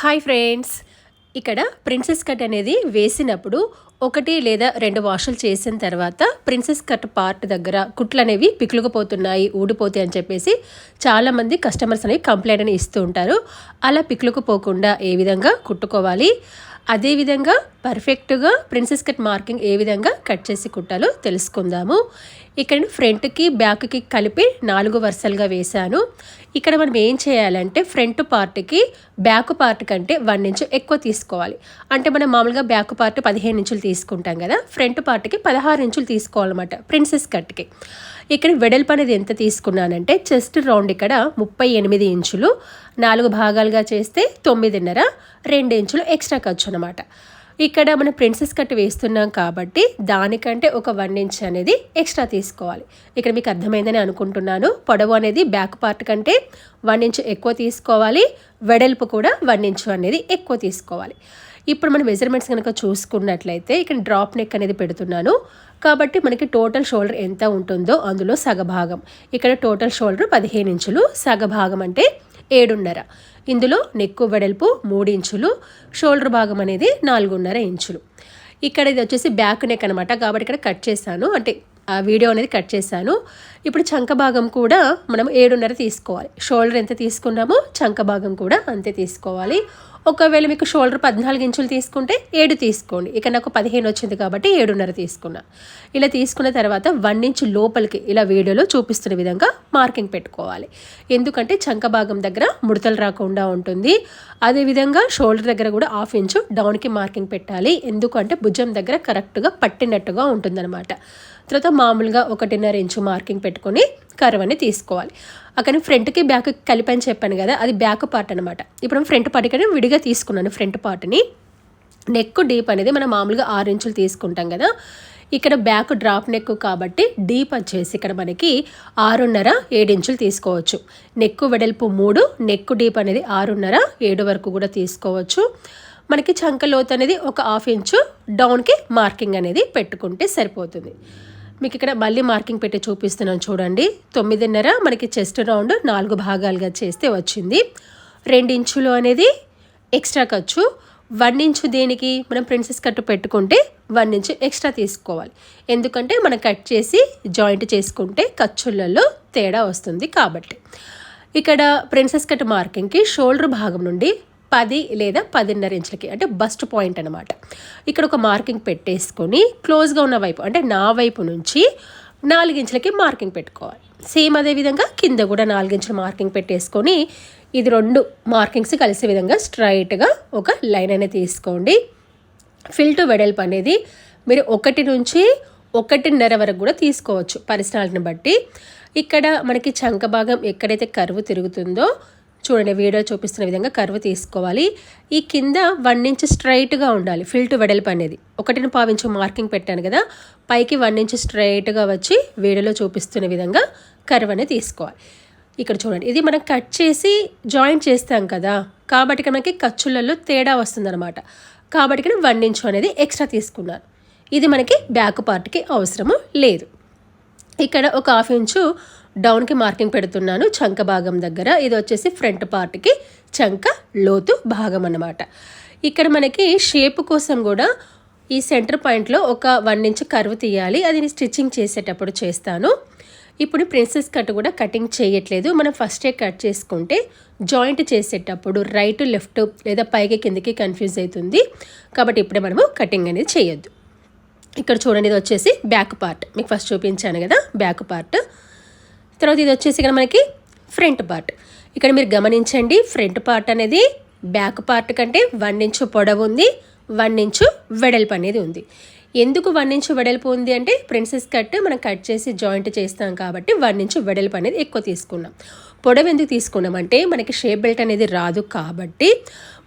Hi friends. ఇక్కడ princess cut అనేది వేసినప్పుడు ఒకటి లేదా రెండు వాషులు చేసిన తర్వాత ప్రిన్సెస్ కట్ పార్ట్ దగ్గర కుట్లు అనేవి పికులుకుపోతున్నాయి ఊడిపోతాయి అని చెప్పేసి చాలామంది కస్టమర్స్ అనేవి కంప్లైంట్ అని ఇస్తూ ఉంటారు. అలా పికులుకుపోకుండా ఏ విధంగా కుట్టుకోవాలి? అదేవిధంగా పర్ఫెక్ట్గా ప్రిన్సెస్ కట్ మార్కింగ్ ఏ విధంగా కట్ చేసి కుట్టాలో తెలుసుకుందాము. ఇక్కడ ఫ్రంట్కి బ్యాక్కి కలిపి నాలుగు వరుసలుగా వేశాను. ఇక్కడ మనం ఏం చేయాలంటే ఫ్రంట్ పార్ట్కి బ్యాక్ పార్ట్ కంటే వన్ ఇంచు ఎక్కువ తీసుకోవాలి. అంటే మనం మామూలుగా బ్యాక్ పార్ట్ పదిహేను ఇంచులు తీసుకుంటాం కదా ఫ్రంట్ పార్ట్కి పదహారు ఇంచులు తీసుకోవాలన్నమాట ప్రిన్సెస్ కట్కి. ఇక్కడ వెడల్పు అనేది ఎంత తీసుకున్నానంటే చెస్ట్ రౌండ్ ఇక్కడ ముప్పై ఎనిమిది ఇంచులు నాలుగు భాగాలుగా చేస్తే తొమ్మిదిన్నర రెండు ఇంచులు ఎక్స్ట్రా ఖర్చు అనమాట ఇక్కడ మనం ప్రిన్సెస్ కట్ వేస్తున్నాం కాబట్టి దానికంటే ఒక వన్ ఇంచ్ అనేది ఎక్స్ట్రా తీసుకోవాలి. ఇక్కడ మీకు అర్థమైందని అనుకుంటున్నాను. పొడవు అనేది బ్యాక్ పార్ట్ కంటే వన్ ఇంచ్ ఎక్కువ తీసుకోవాలి వెడల్పు కూడా వన్ ఇంచ్ అనేది ఎక్కువ తీసుకోవాలి. ఇప్పుడు మనం మెజర్మెంట్స్ కనుక చూసుకున్నట్లయితే ఇక్కడ డ్రాప్ నెక్ అనేది పెడుతున్నాను. కాబట్టి మనకి టోటల్ షోల్డర్ ఎంత ఉంటుందో అందులో సగభాగం. ఇక్కడ టోటల్ షోల్డర్ పదిహేను ఇంచులు సగభాగం అంటే ఏడున్నర. ఇందులో నెక్కు వెడల్పు మూడు ఇంచులు షోల్డర్ భాగం అనేది నాలుగున్నర ఇంచులు. ఇక్కడ ఇది వచ్చేసి బ్యాక్ నెక్ అనమాట కాబట్టి ఇక్కడ కట్ చేశాను. అంటే ఆ వీడియో అనేది కట్ చేశాను. ఇప్పుడు చంక భాగం కూడా మనం ఏడున్నర తీసుకోవాలి. షోల్డర్ ఎంత తీసుకున్నామో చంక భాగం కూడా అంతే తీసుకోవాలి. ఒకవేళ మీకు షోల్డర్ పద్నాలుగు ఇంచులు తీసుకుంటే ఏడు తీసుకోండి. ఇక నాకు పదిహేను వచ్చింది కాబట్టి ఏడున్నర తీసుకున్నా. ఇలా తీసుకున్న తర్వాత వన్ ఇంచ్ లోపలికి ఇలా వీడియోలో చూపిస్తున్న విధంగా మార్కింగ్ పెట్టుకోవాలి. ఎందుకంటే చంక భాగం దగ్గర ముడతలు రాకుండా ఉంటుంది. అదేవిధంగా షోల్డర్ దగ్గర కూడా హాఫ్ ఇంచు డౌన్కి మార్కింగ్ పెట్టాలి. ఎందుకంటే భుజం దగ్గర కరెక్ట్గా పట్టినట్టుగా ఉంటుందన్నమాట. తర్వాత మామూలుగా ఒకటిన్నర ఇంచు మార్కింగ్ పెట్టుకొని కర్వ్ అని తీసుకోవాలి. అక్కడ ఫ్రంట్కి బ్యాక్ కలిపి అని చెప్పాను కదా అది బ్యాక్ పార్ట్ అనమాట ఇప్పుడు ఫ్రంట్ పార్ట్ ఇక్కడ విడిగా తీసుకున్నాను ఫ్రంట్ పార్ట్ని. నెక్ డీప్ అనేది మనం మామూలుగా ఆరు ఇంచులు తీసుకుంటాం కదా ఇక్కడ బ్యాక్ డ్రాప్ నెక్ కాబట్టి డీప్ వచ్చేసి ఇక్కడ మనకి ఆరున్నర ఏడించులు ఇంచులు తీసుకోవచ్చు. నెక్ వెడల్పు మూడు నెక్ డీప్ అనేది ఆరున్నర ఏడు వరకు కూడా తీసుకోవచ్చు. మనకి చంక లోతు అనేది ఒక హాఫ్ ఇంచు డౌన్కి మార్కింగ్ అనేది పెట్టుకుంటే సరిపోతుంది. మీకు ఇక్కడ మళ్ళీ మార్కింగ్ పెట్టి చూపిస్తున్నాను చూడండి. తొమ్మిదిన్నర మనకి చెస్ట్ రౌండ్ నాలుగు భాగాలుగా చేస్తే వచ్చింది. రెండు ఇంచులు అనేది ఎక్స్ట్రా ఖర్చు. వన్ ఇంచు దేనికి? మనం ప్రిన్సెస్ కట్ పెట్టుకుంటే వన్ ఇంచు ఎక్స్ట్రా తీసుకోవాలి. ఎందుకంటే మనం కట్ చేసి జాయింట్ చేసుకుంటే ఖర్చులలో తేడా వస్తుంది కాబట్టి. ఇక్కడ ప్రిన్సెస్ కట్ మార్కింగ్కి షోల్డర్ భాగం నుండి పది లేదా పదిన్నర ఇంచులకి అంటే బస్ట్ పాయింట్ అనమాట ఇక్కడ ఒక మార్కింగ్ పెట్టేసుకొని క్లోజ్గా ఉన్న వైపు అంటే నా వైపు నుంచి నాలుగించులకి మార్కింగ్ పెట్టుకోవాలి. సేమ్ అదే విధంగా కింద కూడా నాలుగించుల మార్కింగ్ పెట్టేసుకొని ఇది రెండు మార్కింగ్స్ కలిసే విధంగా స్ట్రైట్గా ఒక లైన్ అనేది తీసుకోండి. ఫిల్టు వెడల్పు అనేది మీరు ఒకటి నుంచి ఒకటిన్నర వరకు కూడా తీసుకోవచ్చు పరిసరాలను బట్టి. ఇక్కడ మనకి చంక భాగం ఎక్కడైతే కరువు తిరుగుతుందో చూడండి వీడియో చూపిస్తున్న విధంగా కర్వ్ తీసుకోవాలి. ఈ కింద వన్ ఇంచ్ స్ట్రైట్గా ఉండాలి ఫిల్ట్ వెడల్పు అనేది. ఒకటిని పావించు మార్కింగ్ పెట్టాను కదా పైకి వన్ ఇంచ్ స్ట్రైట్గా వచ్చి వీడియోలో చూపిస్తున్న విధంగా కర్వ్ అనేది తీసుకోవాలి. ఇక్కడ చూడండి ఇది మనం కట్ చేసి జాయింట్ చేస్తాం కదా కాబట్టి మనకి ఖర్చులలో తేడా వస్తుందన్నమాట. కాబట్టి ఇక్కడ వన్ ఇంచు అనేది ఎక్స్ట్రా తీసుకున్నాను. ఇది మనకి బ్యాక్ పార్ట్కి అవసరము లేదు. ఇక్కడ ఒక హాఫ్ ఇంచు డౌన్కి మార్కింగ్ పెడుతున్నాను. చంక భాగం దగ్గర. ఇది వచ్చేసి ఫ్రంట్ పార్ట్కి చంక లోతు భాగం అన్నమాట. ఇక్కడ మనకి షేప్ కోసం కూడా ఈ సెంటర్ పాయింట్లో ఒక వన్ ఇంచ్ కర్వ్ తీయాలి. అది స్టిచ్చింగ్ చేసేటప్పుడు చేస్తాను. ఇప్పుడు ప్రిన్సెస్ కట్ కూడా కటింగ్ చేయట్లేదు. మనం ఫస్టే కట్ చేసుకుంటే జాయింట్ చేసేటప్పుడు రైట్ లెఫ్ట్ లేదా పైకి కిందకి కన్ఫ్యూజ్ అవుతుంది. కాబట్టి ఇప్పుడే మనము కటింగ్ అనేది చేయొద్దు. ఇక్కడ చూడండి ఇది వచ్చేసి బ్యాక్ పార్ట్. మీకు ఫస్ట్ చూపించాను కదా బ్యాక్ పార్ట్. తర్వాత ఇది వచ్చేసి ఇక్కడ మనకి ఫ్రంట్ పార్ట్ ఇక్కడ మీరు గమనించండి ఫ్రంట్ పార్ట్ అనేది బ్యాక్ పార్ట్ కంటే వన్ ఇంచు పొడవు ఉంది వన్ ఇంచు వెడల్పు అనేది ఉంది. ఎందుకు వన్ ఇంచు వెడల్పు ఉంది అంటే ప్రిన్సెస్ కట్ మనం కట్ చేసి జాయింట్ చేస్తాం కాబట్టి వన్ ఇంచు వెడల్పు అనేది ఎక్కువ తీసుకున్నాం. పొడవు ఎందుకు తీసుకున్నాం అంటే మనకి షేప్ బెల్ట్ అనేది రాదు కాబట్టి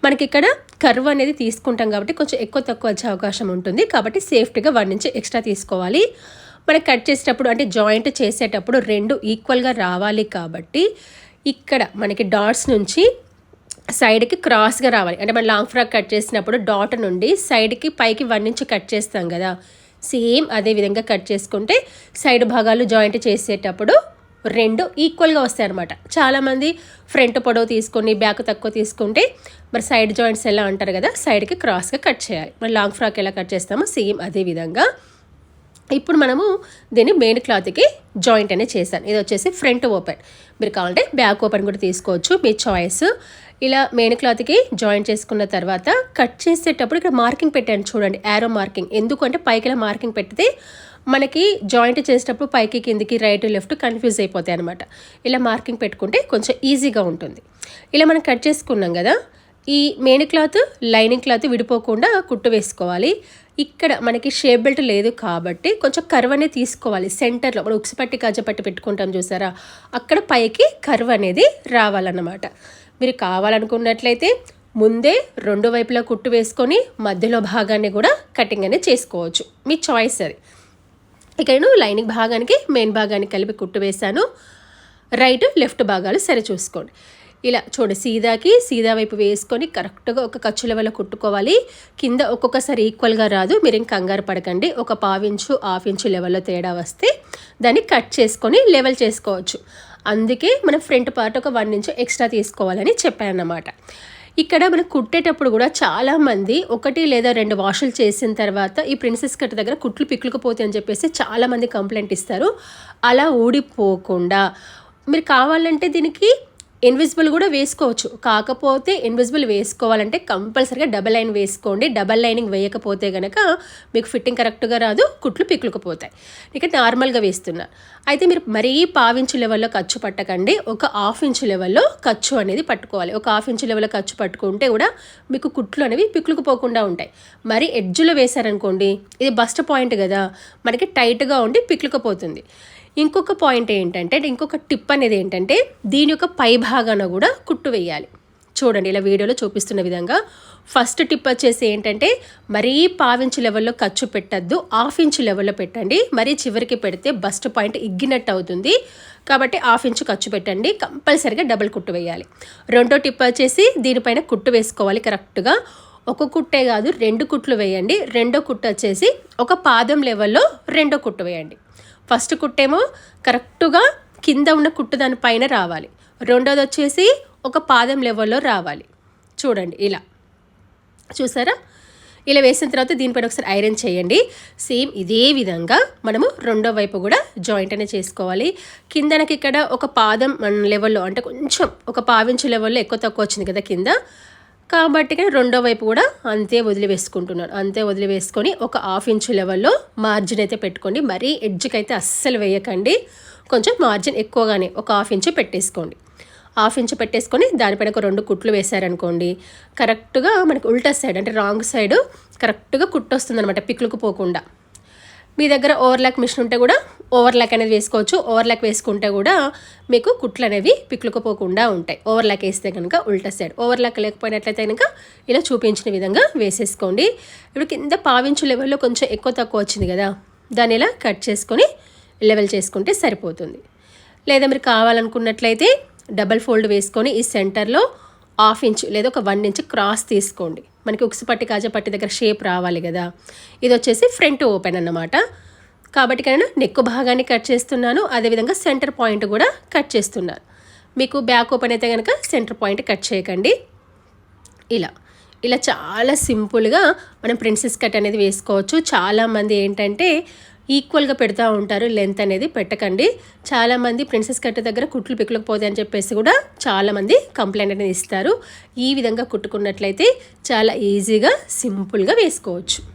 మనకి ఇక్కడ కర్వ్ అనేది తీసుకుంటాం కాబట్టి కొంచెం ఎక్కువ తక్కువ వచ్చే అవకాశం ఉంటుంది కాబట్టి సేఫ్టీగా వన్ ఇంచు ఎక్స్ట్రా తీసుకోవాలి. మనకు కట్ చేసేటప్పుడు అంటే జాయింట్ చేసేటప్పుడు రెండు ఈక్వల్గా రావాలి కాబట్టి ఇక్కడ మనకి డాట్స్ నుంచి సైడ్కి క్రాస్గా రావాలి. అంటే మనం లాంగ్ ఫ్రాక్ కట్ చేసినప్పుడు డాట్ నుండి సైడ్కి పైకి వన్ ఇంచ్ కట్ చేస్తాం కదా. సేమ్ అదే విధంగా కట్ చేసుకుంటే సైడ్ భాగాలు జాయింట్ చేసేటప్పుడు రెండు ఈక్వల్గా వస్తాయి అనమాట చాలామంది ఫ్రంట్ పొడవు తీసుకొని బ్యాక్ తక్కువ తీసుకుంటే మరి సైడ్ జాయింట్స్ ఎలా అంటారు కదా సైడ్కి క్రాస్గా కట్ చేయాలి. మరి లాంగ్ ఫ్రాక్ ఎలా కట్ చేస్తామో సేమ్ అదే విధంగా ఇప్పుడు మనము దీన్ని మెయిన్ క్లాత్కి జాయింట్ అనేది చేశాను. ఇది వచ్చేసి ఫ్రంట్ ఓపెన్ మీరు కావాలంటే బ్యాక్ ఓపెన్ కూడా తీసుకోవచ్చు. మీ చాయిస్ ఇలా మెయిన్ క్లాత్కి జాయింట్ చేసుకున్న తర్వాత కట్ చేసేటప్పుడు ఇక్కడ మార్కింగ్ పెట్టాను చూడండి యారో మార్కింగ్ ఎందుకంటే పైకి ఇలా మార్కింగ్ పెడితే మనకి జాయింట్ చేసేటప్పుడు పైకి కిందికి రైట్ లెఫ్ట్ కన్ఫ్యూజ్ అయిపోతాయి అనమాట ఇలా మార్కింగ్ పెట్టుకుంటే కొంచెం ఈజీగా ఉంటుంది. ఇలా మనం కట్ చేసుకున్నాం కదా ఈ మెయిన్ క్లాత్ లైనింగ్ క్లాత్ విడిపోకుండా కుట్టు వేసుకోవాలి. ఇక్కడ మనకి షేప్ బెల్ట్ లేదు కాబట్టి కొంచెం కర్వ్ అనేది తీసుకోవాలి. సెంటర్లో మనం ఉక్సిపట్టి పట్టి పెట్టుకుంటాం చూసారా? అక్కడ పైకి కర్వ్ అనేది రావాలన్నమాట. మీరు కావాలనుకున్నట్లయితే ముందే రెండు వైపులా కుట్టు వేసుకొని మధ్యలో భాగాన్ని కూడా కటింగ్ అనేది చేసుకోవచ్చు. మీ చాయిస్ అది. ఇక నేను లైనింగ్ భాగానికి మెయిన్ భాగానికి కలిపి కుట్టు వేశాను. రైట్ లెఫ్ట్ భాగాలు సరి చూసుకోండి ఇలా చూడు సీదాకి సీదా వైపు వేసుకొని కరెక్ట్గా ఒక ఖర్చు లెవెల్లో కుట్టుకోవాలి. కింద ఒక్కొక్కసారి ఈక్వల్గా రాదు. మీరు ఇంక కంగారు పడకండి. ఒక పావించు హాఫ్ ఇంచు లెవెల్లో తేడా వస్తే దాన్ని కట్ చేసుకొని లెవెల్ చేసుకోవచ్చు. అందుకే మనం ఫ్రంట్ పార్ట్ ఒక వన్ ఇంచు ఎక్స్ట్రా తీసుకోవాలని చెప్పానమాట ఇక్కడ మనం కుట్టేటప్పుడు కూడా చాలామంది ఒకటి లేదా రెండు వాషులు చేసిన తర్వాత ఈ ప్రిన్సెస్ కట్ దగ్గర కుట్లు పిక్కులుకుపోతాయి అని చెప్పేసి చాలామంది కంప్లైంట్ ఇస్తారు. అలా ఊడిపోకుండా మీరు కావాలంటే దీనికి ఇన్విజిబుల్ కూడా వేసుకోవచ్చు. కాకపోతే ఇన్విజిబుల్ వేసుకోవాలంటే కంపల్సరీగా డబల్ లైన్ వేసుకోండి. డబల్ లైనింగ్ వేయకపోతే కనుక మీకు ఫిట్టింగ్ కరెక్ట్గా రాదు కుట్లు పిక్కులుకుపోతాయి ఇక నార్మల్గా వేస్తున్నా. అయితే మీరు మరీ పావించు లెవెల్లో ఖర్చు పట్టకండి. ఒక హాఫ్ ఇంచు లెవెల్లో ఖర్చు అనేది పట్టుకోవాలి. ఒక హాఫ్ ఇంచు లెవెల్లో ఖర్చు పట్టుకుంటే కూడా మీకు కుట్లు అనేవి పిక్కులుకుపోకుండా ఉంటాయి. మరి ఎడ్జులో వేశారనుకోండి ఇది బస్ట్ పాయింట్ కదా మనకి టైట్గా ఉండి పిక్కులుకుపోతుంది ఇంకొక పాయింట్ ఏంటంటే ఇంకొక టిప్ అనేది ఏంటంటే దీని యొక్క పై భాగాన కూడా కుట్టు వేయాలి. చూడండి ఇలా వీడియోలో చూపిస్తున్న విధంగా. ఫస్ట్ టిప్ వచ్చేసి ఏంటంటే మరీ పావించు లెవెల్లో ఖర్చు పెట్టద్దు హాఫ్ ఇంచు లెవెల్లో పెట్టండి. మరీ చివరికి పెడితే బస్ట్ పాయింట్ ఇగ్గినట్టు అవుతుంది. కాబట్టి హాఫ్ ఇంచు ఖర్చు పెట్టండి కంపల్సరిగా డబుల్ కుట్టు వేయాలి. రెండో టిప్ వచ్చేసి దీనిపైన కుట్టు వేసుకోవాలి కరెక్ట్గా ఒక కుట్టే కాదు రెండు కుట్లు వేయండి. రెండో కుట్టు వచ్చేసి ఒక పాదం లెవెల్లో రెండో కుట్టు వేయండి. ఫస్ట్ కుట్టేమో కరెక్ట్గా కింద ఉన్న కుట్టు దానిపైన రావాలి. రెండోది వచ్చేసి ఒక పాదం లెవెల్లో రావాలి. చూడండి ఇలా. చూసారా? ఇలా వేసిన తర్వాత దీనిపైన ఒకసారి ఐరన్ చేయండి. సేమ్ ఇదే విధంగా మనము రెండో వైపు కూడా జాయింట్ అనేది చేసుకోవాలి. కిందనకి ఇక్కడ ఒక పాదం లెవెల్లో అంటే కొంచెం ఒక పావించు లెవెల్లో ఎక్కువ తక్కువ వచ్చింది కదా కింద. కాబట్టి రెండో వైపు కూడా అంతే వదిలి వేసుకుంటున్నాను. అంతే వదిలివేసుకొని ఒక హాఫ్ ఇంచు లెవెల్లో మార్జిన్ అయితే పెట్టుకోండి. మరీ ఎడ్జ్కి అయితే అస్సలు వేయకండి. కొంచెం మార్జిన్ ఎక్కువగానే ఒక హాఫ్ ఇంచు పెట్టేసుకోండి. హాఫ్ ఇంచు పెట్టేసుకొని దానిపైన ఒక రెండు కుట్లు వేశారనుకోండి కరెక్ట్గా మనకి ఉల్టా సైడ్ అంటే రాంగ్ సైడ్ కరెక్ట్గా కుట్టు వస్తుంది అనమాట పిక్లుకు పోకుండా. మీ దగ్గర ఓవర్లాక్ మిషన్ ఉంటే కూడా ఓవర్లాక్ అనేది వేసుకోవచ్చు. ఓవర్లాక్ వేసుకుంటే కూడా మీకు కుట్లు అనేవి పిక్లుకుపోకుండా ఉంటాయి. ఓవర్లాక్ వేస్తే కనుక ఉల్టా సైడ్. ఓవర్లాక్ లేకపోయినట్లయితే కనుక ఇలా చూపించిన విధంగా వేసేసుకోండి. ఇప్పుడు కింద పావించు లెవెల్లో కొంచెం ఎక్కువ తక్కువ వచ్చింది కదా దాన్ని ఇలా కట్ చేసుకొని లెవెల్ చేసుకుంటే సరిపోతుంది. లేదా మీరు కావాలనుకున్నట్లయితే డబల్ ఫోల్డ్ వేసుకొని ఈ సెంటర్లో హాఫ్ ఇంచ్ లేదా ఒక వన్ ఇంచ్ క్రాస్ తీసుకోండి. మనకి ఉక్స్ పట్టి కాజా పట్టి దగ్గర షేప్ రావాలి కదా. ఇది వచ్చేసి ఫ్రంట్ ఓపెన్ అన్నమాట. కాబట్టి నేను నెక్ భాగాన్ని కట్ చేస్తున్నాను. అదేవిధంగా సెంటర్ పాయింట్ కూడా కట్ చేస్తున్నాను. మీకు బ్యాక్ ఓపెన్ అయితే కనుక సెంటర్ పాయింట్ కట్ చేయకండి. ఇలా. ఇలా చాలా సింపుల్గా మనం ప్రిన్సెస్ కట్ అనేది వేసుకోవచ్చు. చాలామంది ఏంటంటే ఈక్వల్గా పెడతా ఉంటారు. లెంత్ అనేది పెట్టకండి. చాలామంది ప్రిన్సెస్ కట్ దగ్గర కుట్లు పిక్కలకపోతే అని చెప్పేసి కూడా చాలామంది కంప్లైంట్ అనేది ఇస్తారు. ఈ విధంగా కుట్టుకున్నట్లయితే చాలా ఈజీగా సింపుల్గా వేసుకోవచ్చు.